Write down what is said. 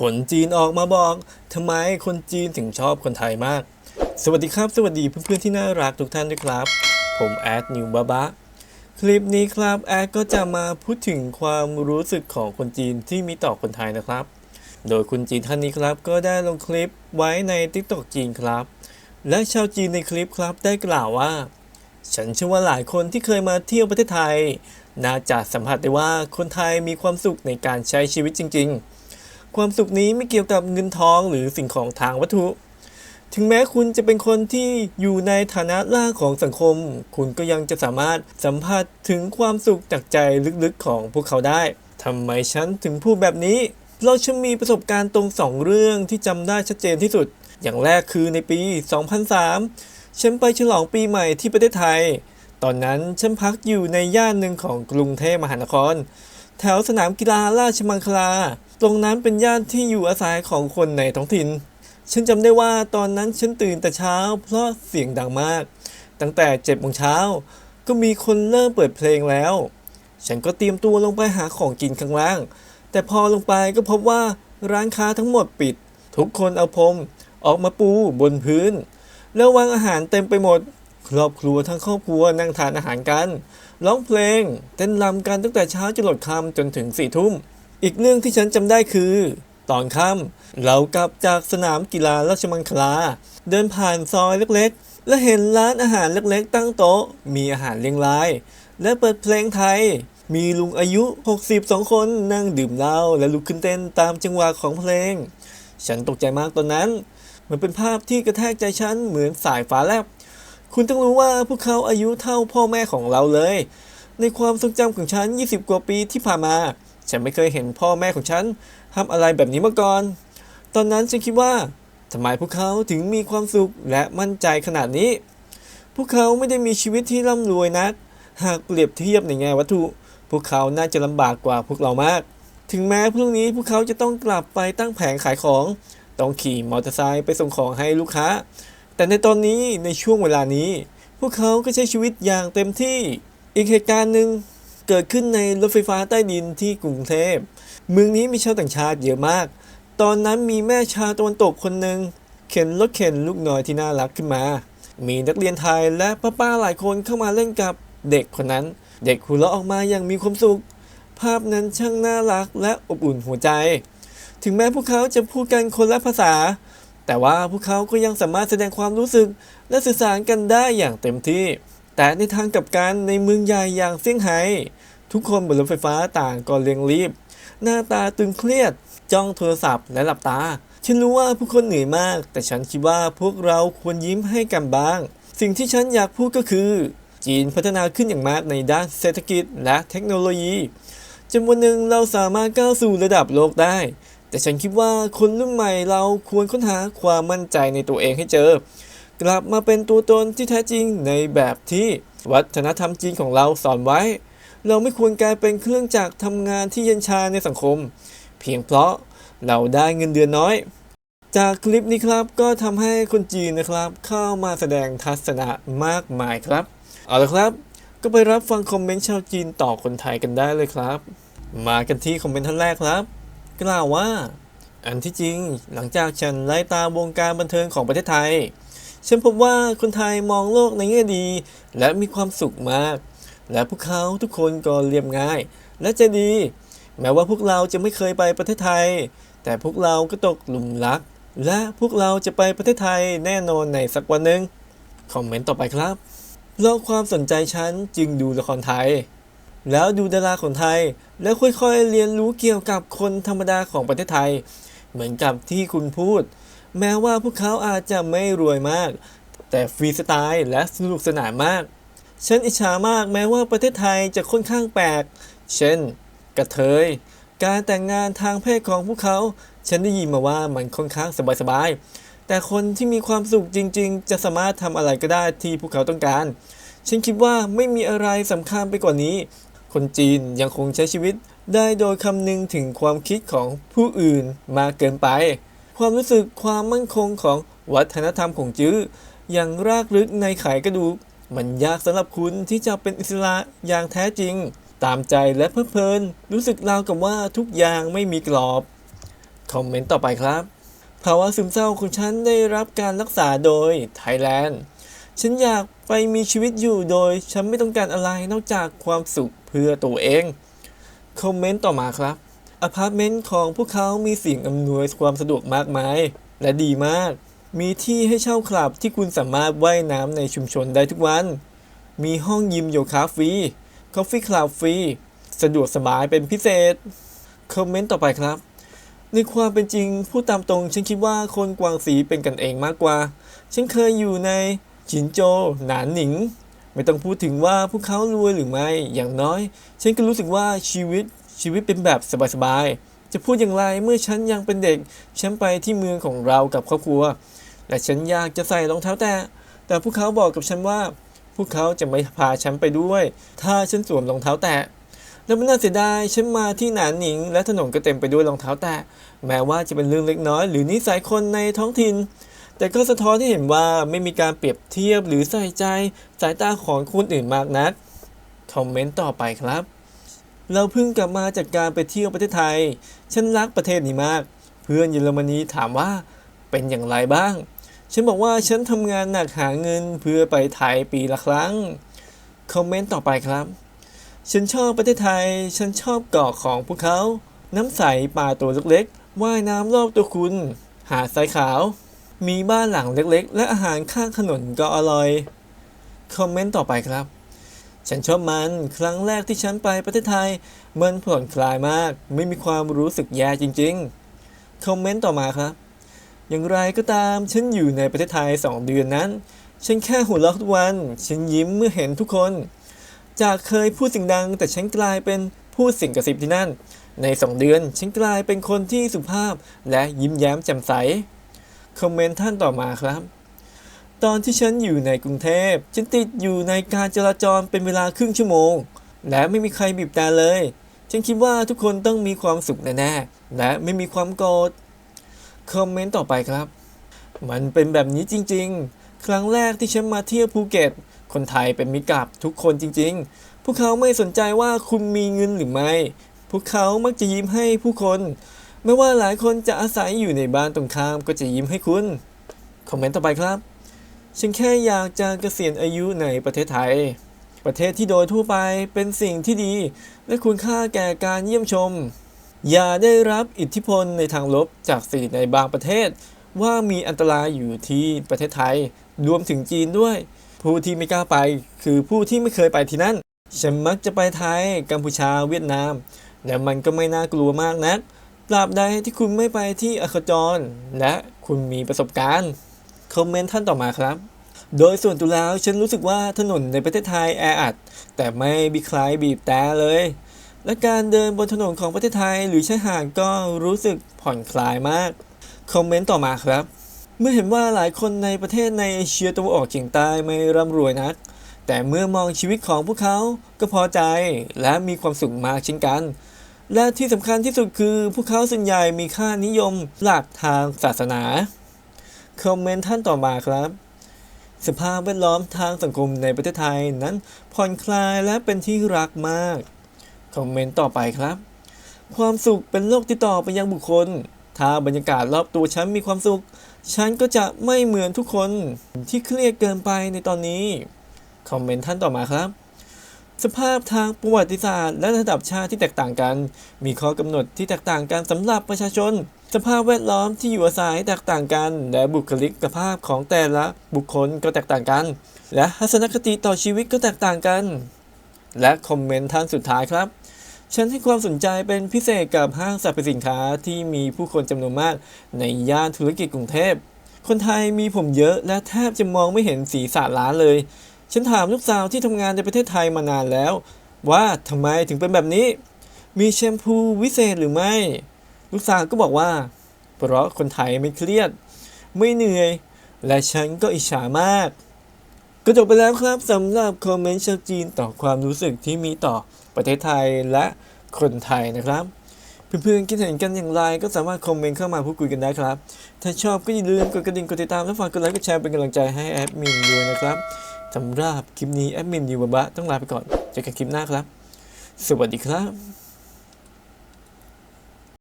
คนจีนออกมาบอกทำไมคนจีนถึงชอบคนไทยมาก สวัสดีครับ สวัสดีเพื่อนๆที่น่ารักทุกท่านด้วยครับ ผมแอดนิวบาบะคลิปนี้ครับแอดก็จะมาพูดถึงความรู้สึกของคนจีนที่มีต่อคนไทยนะครับ โดยคุณจีนท่านนี้ครับก็ได้ลงคลิปไว้ใน t ิ k t o k จีนครับ และชาวจีนในคลิปครับได้กล่าวว่า ฉันเชื่อว่าหลายคนที่เคยมาเที่ยวประเทศไทย น่าจะสัมผัสได้ว่าคนไทยมีความสุขในการใช้ชีวิตจริง ๆ ความสุขนี้ไม่เกี่ยวกับเงินทองหรือสิ่งของทางวัตถุ ถึงแม้คุณจะเป็นคนที่อยู่ในฐานะล่างของสังคม คุณก็ยังจะสามารถสัมผัสถึงความสุขจากใจลึกๆของพวกเขาได้ทำไมฉันถึงพูดแบบนี้ เราฉันมีประสบการณ์ตรงสองเรื่องที่จำได้ชัดเจนที่สุด อย่างแรกคือในปี 2003 ฉันไปฉลองปีใหม่ที่ประเทศไทย ตอนนั้นฉันพักอยู่ในย่านหนึ่งของกรุงเทพมหานคร แถวสนามกีฬาราชมังคลา ตรงนั้นเป็นย่านที่อยู่อาศัยของคนในท้องถิ่น ฉันจำได้ว่าตอนนั้นฉันตื่นแต่เช้าเพราะเสียงดังมาก ตั้งแต่เจ็ดโมงเช้า ก็มีคนเริ่มเปิดเพลงแล้ว ฉันก็เตรียมตัวลงไปหาของกินข้างล่าง แต่พอลงไปก็พบว่าร้านค้าทั้งหมดปิด ทุกคนเอาพรมออกมาปูบนพื้น แล้ววางอาหารเต็มไปหมด ครอบครัวทั้งครอบครัวนั่งทานอาหารกัน ร้องเพลง เต้นรำกันตั้งแต่เช้าจนหลดค่ำจนถึงสี่ทุ่ม อีกเรื่องที่ฉันจำได้คือ ตอนค่ำเรากลับจากสนามกีฬาราชมังคลา เดินผ่านซอยเล็กๆ และเห็นร้านอาหารเล็กๆ ตั้งโต๊ะ มีอาหารเรียงราย และเปิดเพลงไทย มีลุงอายุ 62 คนนั่งดื่มเหล้าและลุกขึ้นเต้นตามจังหวะของเพลง ฉันตกใจมากตอนนั้น มันเป็นภาพที่กระแทกใจฉันเหมือนสายฟ้าแลบ คุณต้องรู้ว่าพวกเขาอายุเท่าพ่อแม่ของเราเลย ในความทรงจำของฉัน 20 กว่าปีที่ผ่านมา ฉันไม่เคยเห็นพ่อแม่ของฉันทำอะไรแบบนี้มาก่อน ตอนนั้นฉันคิดว่าทำไมพวกเขาถึงมีความสุขและมั่นใจขนาดนี้ พวกเขาไม่ได้มีชีวิตที่ร่ำรวยนัก หากเปรียบเทียบในแง่วัตถุ พวกเขาน่าจะลำบากกว่าพวกเรามาก ถึงแม้พรุ่งนี้พวกเขาจะต้องกลับไปตั้งแผงขายของ ต้องขี่มอเตอร์ไซค์ไปส่งของให้ลูกค้า แต่ในตอนนี้ในช่วงเวลานี้ พวกเขาก็ใช้ชีวิตอย่างเต็มที่ อีกเหตุการณ์หนึ่งเกิดขึ้นในรถไฟฟ้าใต้ดินที่กรุงเทพ เมืองนี้มีชาวต่างชาติเยอะมาก ตอนนั้นมีแม่ชาวตะวันตกคนหนึ่งเข็นรถเข็นลูกน้อยที่น่ารักขึ้นมา มีนักเรียนไทยและป้าๆหลายคนเข้ามาเล่นกับเด็กคนนั้น เด็กหัวเราะออกมาอย่างมีความสุข ภาพนั้นช่างน่ารักและอบอุ่นหัวใจ ถึงแม้พวกเขาจะพูดกันคนละภาษา แต่ว่าพวกเขาก็ยังสามารถแสดงความรู้สึกและสื่อสารกันได้อย่างเต็มที่ แต่ในทางกลับกันในเมืองใหญ่อย่างเซี่ยงไฮ้ทุกคนบนรถไฟฟ้าต่างก็เร่งรีบ หน้าตาตึงเครียด จ้องโทรศัพท์และหลับตา ฉันรู้ว่าผู้คนเหนื่อยมาก แต่ฉันคิดว่าพวกเราควรยิ้มให้กันบ้าง สิ่งที่ฉันอยากพูดก็คือ จีนพัฒนาขึ้นอย่างมากในด้านเศรษฐกิจและเทคโนโลยีจนวันหนึ่งเราสามารถก้าวสู่ระดับโลกได้ แต่ฉันคิดว่าคนรุ่นใหม่เราควรค้นหาความมั่นใจในตัวเองให้เจอ กลับมาเป็นตัวตนที่แท้จริงในแบบที่วัฒนธรรมจีนของเราสอนไว้ เราไม่ควรกลายเป็นเครื่องจักรทำงานที่เย็นชาในสังคม เพียงเพราะเราได้เงินเดือนน้อย จากคลิปนี้ครับก็ทำให้คนจีนนะครับ เข้ามาแสดงทัศนะมากมายครับ เอาละครับ ก็ไปรับฟังคอมเมนต์ชาวจีนต่อคนไทยกันได้เลยครับ มากันที่คอมเมนต์ท่านแรกครับ กล่าวว่า อันที่จริงหลังจากฉันไล่ตามวงการบันเทิงของประเทศไทย ฉันพบว่าคนไทยมองโลกในแง่ดี และมีความสุขมาก และพวกเขาทุกคนก็เรียบง่าย และใจดี แม้ว่าพวกเราจะไม่เคยไปประเทศไทย แต่พวกเราก็ตกหลุมรัก และพวกเราจะไปประเทศไทยแน่นอนในสักวันหนึ่งคอมเมนต์ต่อไปครับเพราะความสนใจฉันจึงดูละครไทย แล้วดูดาราของไทย แล้วค่อยๆเรียนรู้เกี่ยวกับคนธรรมดาของประเทศไทย เหมือนกับที่คุณพูด แม้ว่าพวกเขาอาจจะไม่รวยมาก แต่ฟรีสไตล์และสนุกสนานมาก ฉันอิจฉามากแม้ว่าประเทศไทยจะค่อนข้างแปลก เช่น กระเทย การแต่งงานทางเพศของพวกเขา ฉันได้ยินมาว่ามันค่อนข้างสบายๆ แต่คนที่มีความสุขจริง ๆ จะสามารถทำอะไรก็ได้ที่พวกเขาต้องการ ฉันคิดว่าไม่มีอะไรสำคัญไปกว่านี้ คนจีนยังคงใช้ชีวิตได้โดยคำนึงถึงความคิดของผู้อื่นมากเกินไป ความรู้สึกความมั่นคงของวัฒนธรรมของจื้ออย่างรากลึกในไขกระดูก มันยากสำหรับคุณที่จะเป็นอิสระอย่างแท้จริง ตามใจและเพลิดเพลิน รู้สึกราวกับว่าทุกอย่างไม่มีกรอบ คอมเมนต์ต่อไปครับ ภาวะซึมเศร้าของฉันได้รับการรักษาโดยไทยแลนด์ฉันอยากไปมีชีวิตอยู่โดย ฉันไม่ต้องการอะไรนอกจากความสุข พื่อตัวเอง คอมเมนต์ต่อมาครับอพาร์ตเมนต์ของพวกเขามีสิ่งอำนวยความสะดวกมากมาย และดีมาก มีที่ให้เช่าคลับที่คุณสามารถว่ายน้ำในชุมชนได้ทุกวัน มีห้องยิมโยคะฟรีคอฟฟี่คลับฟรี สะดวกสบายเป็นพิเศษ คอมเมนต์ต่อไปครับ ในความเป็นจริงพูดตามตรง ฉันคิดว่าคนกวางสีเป็นกันเองมากกว่า ฉันเคยอยู่ในจินโจ หนานหนิง ไม่ต้องพูดถึงว่าพวกเขารวยหรือไม่ อย่างน้อย ฉันก็รู้สึกว่าชีวิตชีวิตเป็นแบบสบายๆ จะพูดอย่างไรเมื่อฉันยังเป็นเด็ก ฉันไปที่เมืองของเรากับครอบครัว และฉันอยากจะใส่รองเท้าแตะ แต่พวกเขาบอกกับฉันว่า พวกเขาจะไม่พาฉันไปด้วย ถ้าฉันสวมรองเท้าแตะ แล้วมันน่าเสียดาย ฉันมาที่หนานหนิง และถนนก็เต็มไปด้วยรองเท้าแตะ แม้ว่าจะเป็นเรื่องเล็กน้อย หรือนิสัยคนในท้องถิ่น แต่ก็สะท้อนให้เห็นว่าไม่มีการเปรียบเทียบหรือใส่ใจสายตาของคนอื่นมากนัก คอมเมนต์ต่อไปครับ เราเพิ่งกลับมาจากการไปเที่ยวประเทศไทย ฉันรักประเทศนี้มาก เพื่อนเยอรมนีถามว่าเป็นอย่างไรบ้าง ฉันบอกว่าฉันทำงานหนักหาเงินเพื่อไปไทยปีละครั้ง คอมเมนต์ต่อไปครับ ฉันชอบประเทศไทย ฉันชอบเกาะของพวกเขา น้ำใสป่าตัวเล็กๆว่ายน้ำรอบตัวคุณ หาดทรายขาว มีบ้านหลังเล็กๆ และอาหารข้างถนนก็อร่อย คอมเมนต์ต่อไปครับ ฉันชอบมันครั้งแรกที่ฉันไปประเทศไทย มันผ่อนคลายมาก ไม่มีความรู้สึกแย่จริงๆ คอมเมนต์ต่อมาครับ อย่างไรก็ตามฉันอยู่ในประเทศไทย 2 เดือนนั้น ฉันแค่หัวเราะทุกวัน ฉันยิ้มเมื่อเห็นทุกคน จากเคยพูดสิ่งดัง แต่ฉันกลายเป็นพูดสิ่งกระซิบที่นั่น ใน 2 เดือนฉันกลายเป็นคนที่สุภาพและยิ้มแย้มแจ่มใส คอมเมนต์ท่านต่อมาครับ ตอนที่ฉันอยู่ในกรุงเทพฉันติดอยู่ในการจราจรเป็นเวลาครึ่งชั่วโมง และไม่มีใครบีบแต่เลย ฉันคิดว่าทุกคนต้องมีความสุขแน่ๆและไม่มีความโกรธคอมเมนต์ต่อไปครับ มันเป็นแบบนี้จริง ๆ ครั้งแรกที่ฉันมาเที่ยวภูเก็ต คนไทยเป็นมิตรกับทุกคนจริง ๆ พวกเขาไม่สนใจว่าคุณมีเงินหรือไม่ พวกเขามักจะยิ้มให้ผู้คน ไม่ว่าหลายคนจะอาศัยอยู่ในบ้านตรงข้ามก็จะยิ้มให้คุณ คอมเมนต์ต่อไปครับ ฉันแค่อยากจะเกษียณอายุในประเทศไทย ประเทศที่โดยทั่วไปเป็นสิ่งที่ดี และคุณค่าแก่การเยี่ยมชม อย่าได้รับอิทธิพลในทางลบจากสื่อในบางประเทศ ว่ามีอันตรายอยู่ที่ประเทศไทย รวมถึงจีนด้วย ผู้ที่ไม่กล้าไป คือผู้ที่ไม่เคยไปที่นั่น ฉันมักจะไปไทย กัมพูชา เวียดนาม และมันก็ไม่น่ากลัวมากนัก ตราบใดที่คุณไม่ไปที่อคจร และคุณมีประสบการณ์คอมเมนต์ท่านต่อมาครับ โดยส่วนตัวแล้วฉันรู้สึกว่าถนนในประเทศไทยแออัด แต่ไม่มีใครบีบแต่เลย และการเดินบนถนนของประเทศไทยหรือชายหาดก็รู้สึกผ่อนคลายมาก คอมเมนต์ต่อมาครับ เมื่อเห็นว่าหลายคนในประเทศในเอเชียตะวันออกเฉียงใต้ไม่ร่ำรวยนัก แต่เมื่อมองชีวิตของพวกเขาก็พอใจและมีความสุขมากเช่นกัน และที่สำคัญที่สุดคือพวกเขาส่วนใหญ่มีค่านิยมหลักทางศาสนา คอมเมนต์ท่านต่อมาครับ สภาพแวดล้อมทางสังคมในประเทศไทยนั้นผ่อนคลายและเป็นที่รักมาก คอมเมนต์ต่อไปครับ ความสุขเป็นโลกที่ต่อไปยังบุคคล ถ้าบรรยากาศรอบตัวฉันมีความสุข ฉันก็จะไม่เหมือนทุกคนที่เครียดเกินไปในตอนนี้ คอมเมนต์ท่านต่อมาครับ สภาพทางประวัติศาสตร์และระดับชาติที่แตกต่างกัน มีข้อกำหนดที่แตกต่างกันสำหรับประชาชน สภาพแวดล้อมที่อยู่อาศัยแตกต่างกัน และบุคลิกภาพของแต่ละบุคคลก็แตกต่างกัน และทัศนคติต่อชีวิตก็แตกต่างกัน และคอมเมนต์ท่านสุดท้ายครับ ฉันให้ความสนใจเป็นพิเศษกับห้างสรรพสินค้าที่มีผู้คนจำนวนมากในย่านธุรกิจกรุงเทพ คนไทยมีผมเยอะและแทบจะมองไม่เห็นสีสันร้านเลย ฉันถามลูกสาวที่ทำงานในประเทศไทยมานานแล้ว ว่าทำไมถึงเป็นแบบนี้ มีแชมพูวิเศษหรือไม่ ลูกสาวก็บอกว่า เพราะคนไทยไม่เครียด ไม่เหนื่อย และฉันก็อิจฉามาก ก็จบไปแล้วครับสำหรับคอมเมนต์ชาวจีนต่อความรู้สึกที่มีต่อประเทศไทยและคนไทยนะครับเพื่อนๆคิดเห็นกันอย่างไรก็สามารถคอมเมนต์เข้ามาพูดคุยกันได้ครับ ถ้าชอบก็อย่าลืมกดกระดิ่งกดติดตามและฝากกดไลค์กดแชร์เป็นกำลังใจให้แอดมินด้วยนะครับ สำหรับคลิปนี้แอดมินยูบะบะต้องลาไปก่อนเจอกันคลิปหน้าครับ สวัสดีครับ